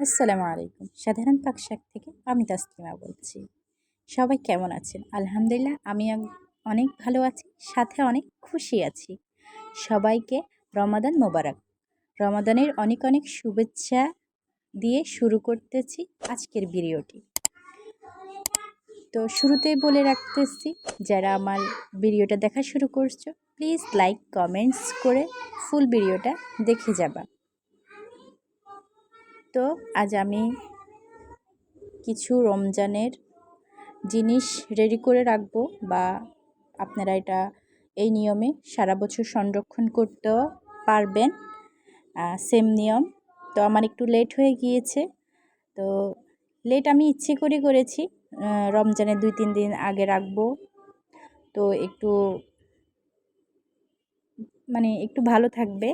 আসসালামু আলাইকুম। সাধারণ পাকশাক থেকে আমি তাসলিমা বলছি। সবাই কেমন আছেন? আলহামদুলিল্লাহ, আমি অনেক ভালো আছি, সাথে অনেক খুশি আছি। সবাইকে রমাদান মোবারক। রমাদানের অনেক অনেক শুভেচ্ছা দিয়ে শুরু করতেছি আজকের ভিডিওটি। তো শুরুতেই বলে রাখতেছি, যারা আমার ভিডিওটা দেখা শুরু করছ প্লিজ লাইক কমেন্টস করে ফুল ভিডিওটা দেখে যাবা। তো আজ আমি কিছু রমজানের জিনিস রেডি করে রাখব বা আপনারা এটা এই নিয়মে সারা বছর সংরক্ষণ করতে পারবেন। সেম নিয়ম। তো আমার একটু লেট হয়ে গিয়েছে। তো লেট আমি ইচ্ছে করে করেছি। রমজানের দুই, তিন দিন আগে রাখব। তো একটু মানে একটু ভালো থাকবে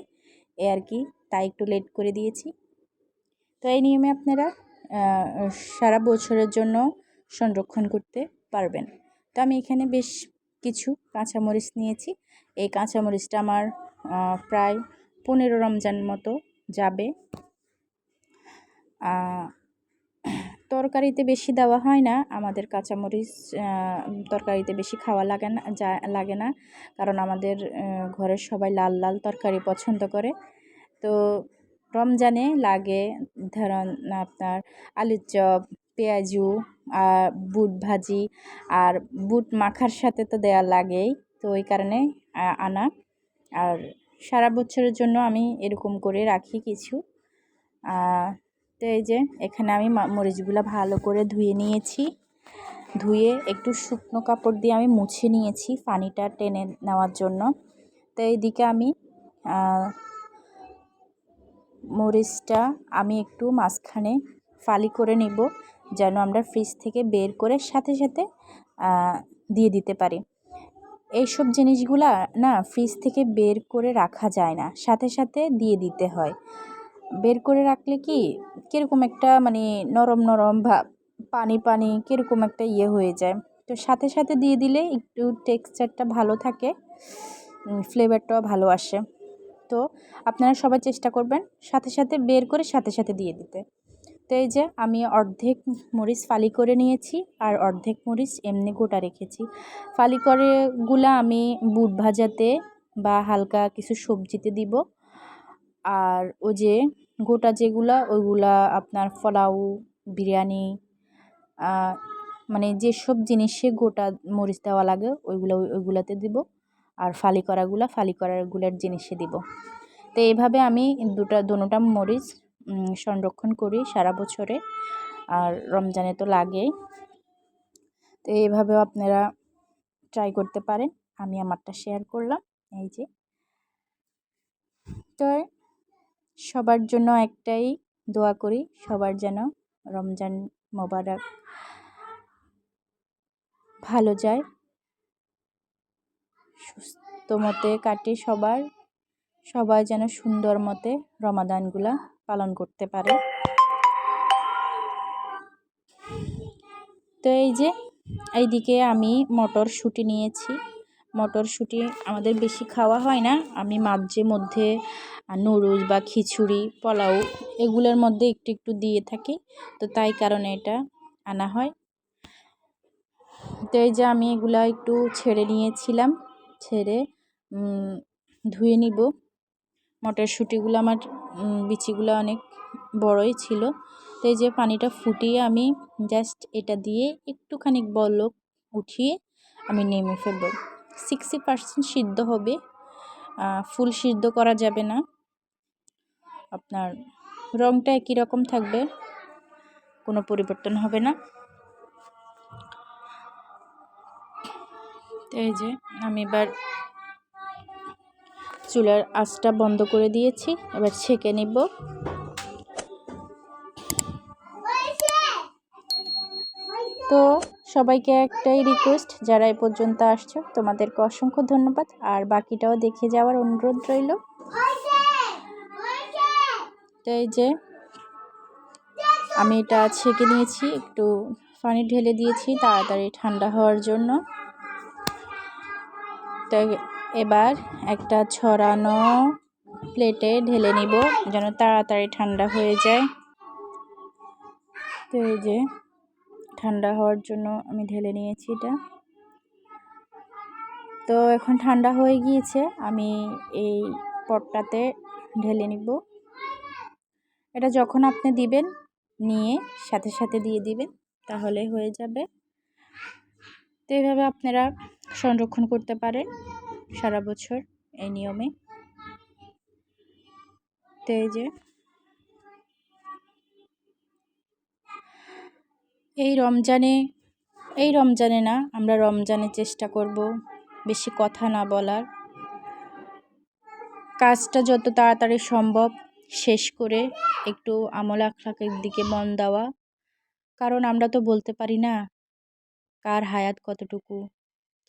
এ আর কি। তাই একটু লেট করে দিয়েছি। তো এই নিয়মে আপনারা সারা বছরের জন্য সংরক্ষণ করতে পারবেন। তো আমি এখানে বেশ কিছু কাঁচামরিচ নিয়েছি। এই কাঁচামরিচটা আমার প্রায় পনেরো রমজান মতো যাবে। তরকারিতে বেশি দেওয়া হয় না। আমাদের কাঁচামরিচ তরকারিতে বেশি খাওয়া লাগে না, যা, লাগে না। কারণ আমাদের ঘরের সবাই লাল লাল তরকারি পছন্দ করে। তো রমজানে লাগে, ধরুন আপনার আলুর চপ, পেঁয়াজু, আর বুট ভাজি, আর বুট মাখার সাথে তো দেওয়া লাগেই, তো ওই কারণে আনা। আর সারা বছরের জন্য আমি এরকম করে রাখি কিছু। তো এই যে, এখানে আমি মরিচগুলো ভালো করে ধুয়ে নিয়েছি। ধুয়ে একটু শুকনো কাপড় দিয়ে আমি মুছে নিয়েছি পানিটা টেনে নেওয়ার জন্য। তো এইদিকে আমি মরিচটা আমি একটু মাঝখানে ফালি করে নিব, যেন আমরা ফ্রিজ থেকে বের করে সাথে সাথে দিয়ে দিতে পারি। এইসব জিনিসগুলা না ফ্রিজ থেকে বের করে রাখা যায় না, সাথে সাথে দিয়ে দিতে হয়। বের করে রাখলে কি কীরকম একটা মানে নরম নরম বা পানি পানি কীরকম একটা ইয়ে হয়ে যায়। তো সাথে সাথে দিয়ে দিলে একটু টেক্সচারটা ভালো থাকে ফ্লেভারটাও ভালো আসে। তো আপনারা সবাই চেষ্টা করবেন সাথে সাথে বের করে সাথে সাথে দিয়ে দিতে। তো এই যে আমি অর্ধেক মরিচ ফালি করে নিয়েছি আর অর্ধেক মরিচ এমনি গোটা রেখেছি। ফালি করে গুলা আমি বুট ভাজাতে বা হালকা কিছু সবজিতে দিব। আর ও যে গোটা যেগুলা, ওইগুলা আপনার ফলাউ বিরিয়ানি মানে যেসব জিনিসে গোটা মরিচ দেওয়া লাগে, ওইগুলো, ওইগুলাতে দিব। আর ফালি করাগুলা, ফালি করাগুলার জিনিসে দিব। তো এইভাবে আমি দুটা দুটা মরিচ সংরক্ষণ করি সারা বছরে। আর রমজানে তো লাগেই। তো এইভাবেও আপনারা ট্রাই করতে পারেন। আমি আমারটা শেয়ার করলাম, এই যে। তো সবার জন্য একটাই দোয়া করি, সবার যেন রমজান মোবারক ভালো যায়। সুস্থ মতে কাটে সবার, সবাই যেন সুন্দর মতে রমাদানগুলা পালন করতে পারে। তো এই যে, এইদিকে আমি মটরশুঁটি নিয়েছি। মটরশুঁটি আমাদের বেশি খাওয়া হয় না। আমি মাঝে মধ্যে নুডলস বা খিচুড়ি, পোলাও এগুলোর মধ্যে একটু একটু দিয়ে থাকি। তো তাই কারণে এটা আনা হয়। তো এই যে আমি এগুলা একটু ছেড়ে নিয়েছিলাম। ছেড়ে ধুয়ে নিব। মটরশুঁটিগুলো আমার বিচিগুলো অনেক বড়ই ছিল। তো এই যে পানিটা ফুটিয়ে আমি জাস্ট এটা দিয়ে একটুখানি বলক উঠিয়ে আমি নেমে ফেলব। সিক্সটি পার্সেন্ট সিদ্ধ হবে। ফুল সিদ্ধ করা যাবে না। আপনার রঙটা একই রকম থাকবে। কোনো পরিবর্তন হবে না। এই যে, আমি এবার চুলার আঁচটা বন্ধ করে দিয়েছি, এবার ছেঁকে নিব। তো সবাইকে একটাই রিকোয়েস্ট যারা এ পর্যন্ত আসছো, তোমাদেরকে অসংখ্য ধন্যবাদ। আর বাকিটাও দেখে যাওয়ার অনুরোধ রইল। তো এই যে, আমি এটা ছেঁকে নিয়েছি, একটু পানি ঢেলে দিয়েছি, তাড়াতাড়ি ঠান্ডা হওয়ার জন্য। তো এবার একটা ছড়ানো প্লেটে ঢেলে নিব যেন তাড়াতাড়ি ঠান্ডা হয়ে যায়। তো এই যে ঠান্ডা হওয়ার জন্য আমি ঢেলে নিয়েছি এটা। তো এখন ঠান্ডা হয়ে গিয়েছে, আমি এই পটটাতে ঢেলে নিব। এটা যখন আপনি দিবেন, নিয়ে সাথে সাথে দিয়ে দিবেন, তাহলে হয়ে যাবে। তো এইভাবে আপনারা সংরক্ষণ করতে পারেন সারা বছর এই নিয়মে। তো এই যে এই রমজানে এই রমজানে না, আমরা রমজানে চেষ্টা করব বেশি কথা না বলার। কাজটা যত তাড়াতাড়ি সম্ভব শেষ করে একটু আমল আখলাকের দিকে মন দেওয়া। কারণ আমরা তো বলতে পারি না কার হায়াত কতটুকু?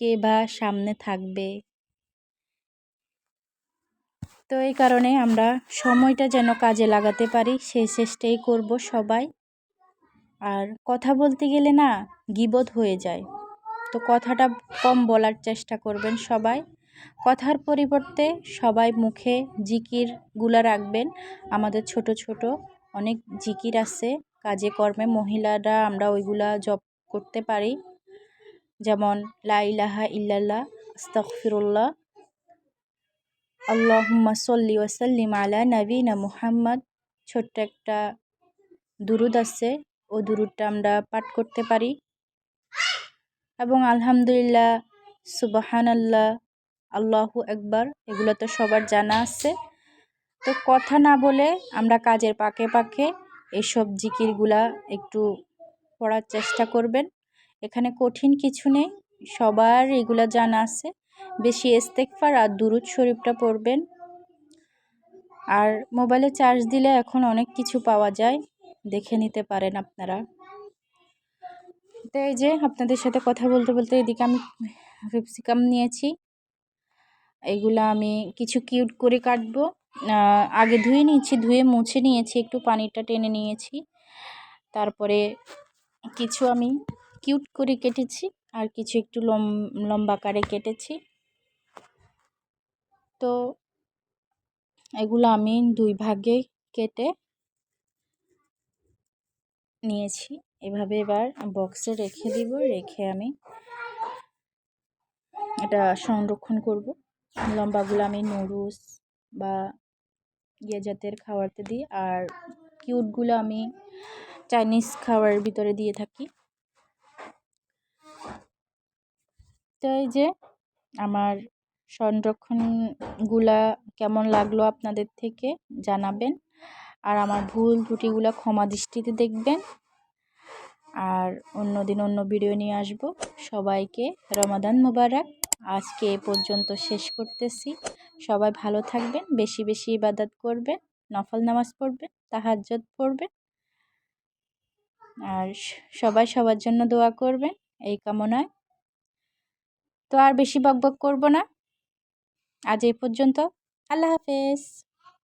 কে বা সামনে থাকবে? তো এই কারণে আমরা সময়টা যেন কাজে লাগাতে পারি সেই চেষ্টাই করব সবাই। আর কথা বলতে গেলে না গিবোধ হয়ে যায়। তো কথাটা কম বলার চেষ্টা করবেন সবাই। কথার পরিবর্তে সবাই মুখে জিকিরগুলা রাখবেন। আমাদের ছোট ছোট অনেক জিকির আছে। কাজে কর্মে মহিলারা আমরা ওইগুলা জব করতে পারি। যেমন লাইলাহা ইল্লাল্লাহ আস্তফিরুল্লাহ আল্লাহুম্মা সল্লি ওয়াসাল্লিম আলা নবীনা মুহাম্মদ। ছোট্ট একটা দুরুদ আছে, ও দুরুদটা আমরা পাঠ করতে পারি। এবং আলহামদুলিল্লাহ সুবাহান আল্লাহ আল্লাহু একবার এগুলো তো সবার জানা আছে। তো কথা না বলে আমরা কাজের পাকে পাকে এইসব জিকিরগুলা একটু পড়ার চেষ্টা করবেন। এখানে কঠিন কিছু নেই। সবার এগুলো জানা আছে। বেশি ইস্তেকফার আর দুরুদ শরীফটা পড়বেন। আর মোবাইলে চার্জ দিলে এখন অনেক কিছু পাওয়া যায়। দেখে নিতে পারেন আপনারা। তো এই যে আপনাদের সাথে কথা বলতে বলতে এদিকে আমি ক্যাপসিকাম নিয়েছি। এগুলো আমি কিছু কিউট করে কাটবো। আগে ধুয়ে নিয়েছি, ধুয়ে মুছে নিয়েছি, একটু পানিটা টেনে নিয়েছি। তারপরে কিছু আমি কিউট করে কেটেছি। আর কিছু একটু লম, লম্বা কারে কেটেছি। তো এগুলো আমি দুই ভাগে কেটে নিয়েছি। এভাবে এবার বক্সে রেখে দিব। রেখে আমি এটা সংরক্ষণ করব। লম্বাগুলো আমি নুডলস বা ইয়ে জাতের খাবারতে দিই। আর কিউটগুলো আমি চাইনিজ খাবারের ভিতরে দিয়ে থাকি। তো এই যে আমার সংরক্ষণগুলা কেমন লাগল আপনাদের থেকে জানাবেন। আর আমার ভুল ত্রুটিগুলো ক্ষমা দৃষ্টিতে দেখবেন। আর অন্য দিন অন্য ভিডিও নিয়ে আসব। সবাইকে রমাদান মুবারক। আজকে এ পর্যন্ত শেষ করতেছি। সবাই ভালো থাকবেন, বেশি বেশি ইবাদত করবেন, নফল নামাজ পড়বেন তাহাজ্জত পড়বেন। আর সবাই সবার জন্য দোয়া করবেন। এই কামনায় তো আর বেশি বকবক করব না। আজ এই পর্যন্ত। আল্লাহ হাফেজ।